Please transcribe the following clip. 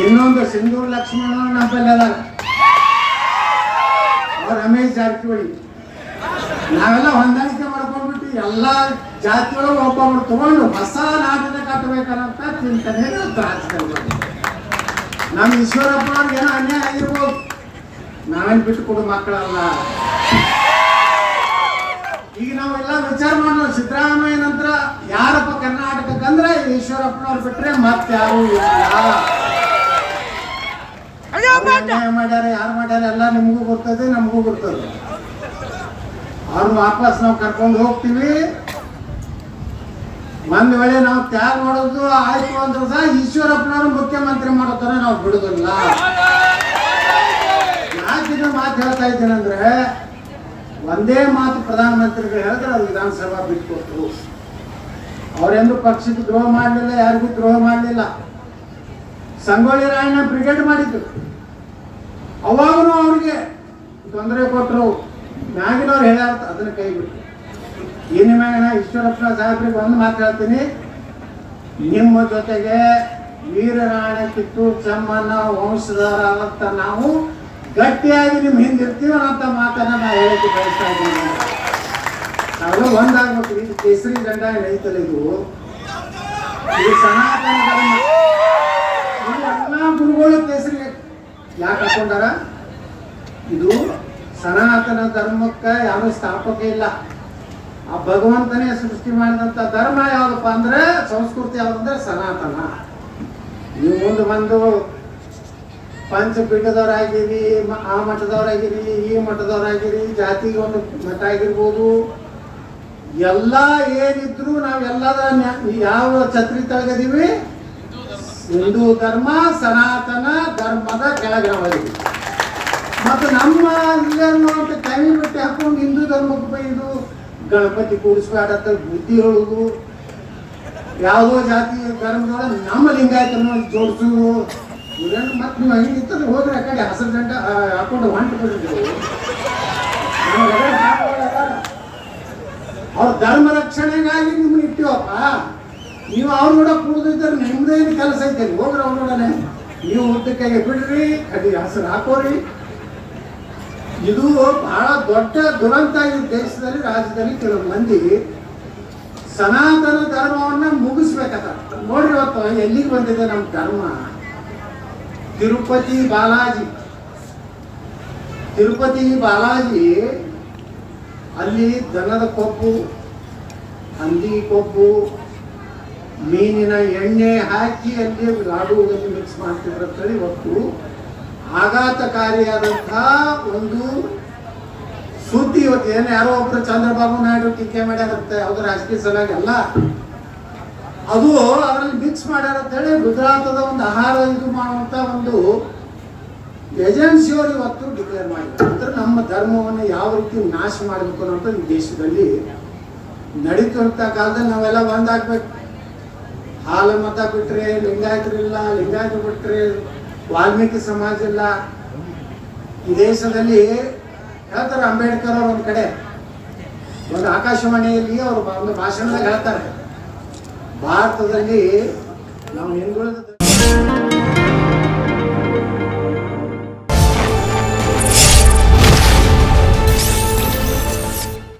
ಇನ್ನೊಂದು ಸಿಂಧೂರ್ ಲಕ್ಷ್ಮಣ ನಮ್ಮಲ್ಲಿ ಅದಾರ ರಮೇಶ್ ಜಾರಕಿಹೊಳಿ. ನಾವೆಲ್ಲ ಹೊಂದಾಣಿಕೆ ಮಾಡ್ಕೊಂಡ್ಬಿಟ್ಟು ಎಲ್ಲ ಜಾತಿಯೊಳಗೆ ಒಬ್ಬೊಬ್ರು ತಗೊಂಡು ಹೊಸ ನಾಟಕ ಕಟ್ಟಬೇಕನ್ನಂತ ಚಿಂತನೆ ನಮ್ಮ ಈಶ್ವರಪ್ಪ ಅವ್ರಿಗೆ ಏನೋ ಅನ್ಯಾಯ ಆಗಿರ್ಬೋದು. ನಾವೇನು ಬಿಟ್ಟು ಕೊಡು ಮಕ್ಕಳಲ್ಲ. ಈಗ ನಾವೆಲ್ಲ ವಿಚಾರ ಮಾಡೋ ಸಿದ್ದರಾಮಯ್ಯ ನಂತರ ಯಾರಪ್ಪ ಕರ್ನಾಟಕಕ್ಕಂದ್ರೆ ಈಶ್ವರಪ್ಪನವ್ರು ಬಿಟ್ರೆ ಮತ್ತೆ ಯಾರು ಇಲ್ಲ. ಅನ್ಯಾಯ ಮಾಡ್ಯಾರ ಯಾರು ಮಾಡ್ಯಾರ ಎಲ್ಲ ನಿಮಗೂ ಗೊತ್ತದೆ ನಮಗೂ ಗೊತ್ತದೆ ಅವ್ರು ವಾಪಸ್ ನಾವು ಕರ್ಕೊಂಡು ಹೋಗ್ತೀವಿ. ಒಂದ್ ವೇಳೆ ನಾವು ತ್ಯಾಗ ಮಾಡೋದು ಆಯ್ತು ಅಂದ್ರೆ ಸಹ ಈಶ್ವರಪ್ಪನವರು ಮುಖ್ಯಮಂತ್ರಿ ಮಾಡೋತರ ನಾವು ಬಿಡುದಿಲ್ಲ. ಯಾಕೆ ಮಾತು ಹೇಳ್ತಾ ಇದ್ದೀನಿ ಅಂದ್ರೆ ಒಂದೇ ಮಾತು ಪ್ರಧಾನಮಂತ್ರಿಗಳು ಹೇಳಿದ್ರೆ ಅವ್ರು ವಿಧಾನಸಭಾ ಬಿಟ್ಕೊಟ್ರು ಅವರೆಂದು ಪಕ್ಷಕ್ಕೆ ದ್ರೋಹ ಮಾಡಲಿಲ್ಲ ಯಾರಿಗೂ ದ್ರೋಹ ಮಾಡಲಿಲ್ಲ. ಸಂಗೊಳ್ಳಿ ರಾಯಣ್ಣ ಬ್ರಿಗೇಡ್ ಮಾಡಿದ್ದು. ಅವಾಗೂ ಅವ್ರಿಗೆ ತೊಂದರೆ ಕೊಟ್ಟರು ಮ್ಯಾಗಿನವ್ರು ಹೇಳ್ಯಾರ ಅದನ್ನ ಕೈ ಬಿಟ್ಟು ಏನು ಮ್ಯಾಗ ಈಶ್ವರಪ್ಪ ಸಾಹೇಬ್ರಿಗೆ ಒಂದು ಮಾತಾಡ್ತೀನಿ ನಿಮ್ಮ ಜೊತೆಗೆ ವೀರರಾಣ ಕಿತ್ತೂರು ಚಮ್ಮನ ವಂಶಧಾರ ಅಂತ ನಾವು ಗಟ್ಟಿಯಾಗಿ ನಿಮ್ಮ ಹಿಂದಿರ್ತೀವಿ ಅಂತ ಮಾತನ್ನ ನಾವು ಹೇಳಕ್ಕೆ ಬಯಸ್ತಾ ಇದ್ದೀನಿ. ನಾವು ಒಂದಾಗ್ಬೇಕು ಇದು ಕೇಸರಿ ಗಂಡ ಏನೈತಲ್ಲ ಇದು. ಇದು ಸನಾತನ ಧರ್ಮ. ಗುರುಗಳು ಯಾಕೆ ಹಾಕೊಂಡಾರ? ಇದು ಸನಾತನ ಧರ್ಮಕ್ಕೆ ಯಾರು ಸ್ಥಾಪಕ ಇಲ್ಲ. ಆ ಭಗವಂತನೇ ಸೃಷ್ಟಿ ಮಾಡಿದಂತ ಧರ್ಮ ಯಾವ್ದಪ್ಪ ಅಂದ್ರೆ ಸಂಸ್ಕೃತಿ ಯಾವ್ದಂದ್ರೆ ಸನಾತನ. ನೀವು ಮುಂದೆ ಬಂದು ಪಂಚಪೀಠದವರಾಗಿರಿ ಆ ಮಠದವರಾಗಿರಿ, ಈ ಮಠದವರಾಗಿರಿ, ಜಾತಿಗೆ ಒಂದು ಮಠ ಆಗಿರ್ಬೋದು. ಎಲ್ಲ ಏನಿದ್ರು ನಾವೆಲ್ಲದ ಯಾವ ಛತ್ರಿ ತೆಗೆದೀವಿ ಹಿಂದೂ ಧರ್ಮ, ಸನಾತನ ಧರ್ಮದ ಕೆಳಗೆ ನಾವಿದ್ದೀವಿ ಮತ್ತು ನಮ್ಮ ಅಂತ ಕೈ ಬಿಟ್ಟು ಹಾಕೊಂಡು ಹಿಂದೂ ಧರ್ಮಕ್ಕೆ ಬೈದು ಗಣಪತಿ ಕೂಡಿಸ್ಬೇಡ ಬುದ್ಧಿ ಹೇಳುದು. ಯಾವುದೋ ಜಾತಿ ಧರ್ಮದೊಳಗೆ ನಮ್ಮ ಲಿಂಗಾಯತನ ಜೋಡಿಸು ಇವರೇನು ಮತ್ತೆ ನೀವು ಹಂಗಿತ್ತಂದ್ರೆ ಹೋದ್ರೆ ಆ ಕಡೆ ಹಸಿರು ಜಂಡ ಹಾಕೊಂಡು ಹೊಂಟು ಬಿಟ್ಟಿದ್ದೆವು ಅವ್ರ ಧರ್ಮ ರಕ್ಷಣೆಗಾಗಿ ನಿಮ್ಮನ್ನ ಇಟ್ಟಿವಪ್ಪ. ನೀವು ಅವ್ರ ನೋಡ ಕೂಡಿದ್ರೆ ನಿಮ್ದೇನು ಕೆಲಸ ಐತೆ ಹೋಗ್ರಿ ಅವ್ರ ನೋಡನೆ ನೀವು ಊಟಕ್ಕಾಗಿ ಬಿಡ್ರಿ ಕಡಿ ಹಸಿರು ಹಾಕೋರಿ. ಇದು ಬಹಳ ದೊಡ್ಡ ದುರಂತ ಈ ದೇಶದಲ್ಲಿ, ರಾಜ್ಯದಲ್ಲಿ ಕೆಲವು ಮಂದಿ ಸನಾತನ ಧರ್ಮವನ್ನ ಮುಗಿಸ್ಬೇಕತ್ತ ನೋಡ್ರಿ ಇವತ್ತು ಎಲ್ಲಿಗೆ ಬಂದಿದೆ ನಮ್ಮ ಧರ್ಮ? ತಿರುಪತಿ ಬಾಲಾಜಿ. ತಿರುಪತಿ ಬಾಲಾಜಿ, ಅಲ್ಲಿ ದನದ ಕೊಬ್ಬು, ಹಂದಿ ಕೊಬ್ಬು ಮೀನಿನ ಎಣ್ಣೆ ಹಾಕಿ ಅಲ್ಲಿ ಲಾಡುವುದನ್ನು ಮಿಕ್ಸ್ ಮಾಡ್ತಿದ್ರು ಅಂತೇಳಿ ಇವತ್ತು ಆಘಾತಕಾರಿಯಾದಂತಹ ಒಂದು ಸುದ್ದಿ ಇವತ್ತು ಏನು ಯಾರೋ ಒಬ್ರು ಚಂದ್ರಬಾಬು ನಾಯ್ಡು ಟೀಕೆ ಮಾಡ್ಯಾರಂತೆ ಅವ್ರ ರಾಜಕೀಯ ಸಲಾಗಿ ಅಲ್ಲ. ಅದು ಅದರಲ್ಲಿ ಮಿಕ್ಸ್ ಮಾಡ್ಯಾರ ಅಂತೇಳಿ ಗುಜರಾತದ ಒಂದು ಆಹಾರ ಇದು ಮಾಡುವಂತ ಒಂದು ಏಜೆನ್ಸಿಯವರು ಇವತ್ತು ಡಿಕ್ಲೇರ್ ಮಾಡಿದ್ದಾರೆ ಅಂದ್ರೆ ನಮ್ಮ ಧರ್ಮವನ್ನು ಯಾವ ರೀತಿ ನಾಶ ಮಾಡಬೇಕು ಅನ್ನೋದು ಈ ದೇಶದಲ್ಲಿ ನಡೀತಿರುವಂತ ಕಾಲದಲ್ಲಿ ನಾವೆಲ್ಲ ಒಂದಾಗ್ಬೇಕು. ಹಾಲ ಮತ ಬಿಟ್ರೆ ಲಿಂಗಾಯತರಿಲ್ಲ ಲಿಂಗಾಯತ ಬಿಟ್ರೆ ವಾಲ್ಮೀಕಿ ಸಮಾಜ ಇಲ್ಲ. ಈ ದೇಶದಲ್ಲಿ ಹೇಳ್ತಾರೆ ಅಂಬೇಡ್ಕರ್ ಅವ್ರ ಒಂದು ಕಡೆ. ಒಂದು ಆಕಾಶವಾಣಿಯಲ್ಲಿ ಅವರು ಒಂದು ಭಾಷಣದಾಗ ಹೇಳ್ತಾರೆ. ಭಾರತದಲ್ಲಿ ನಾವು ಹಿಂದುಳಿದ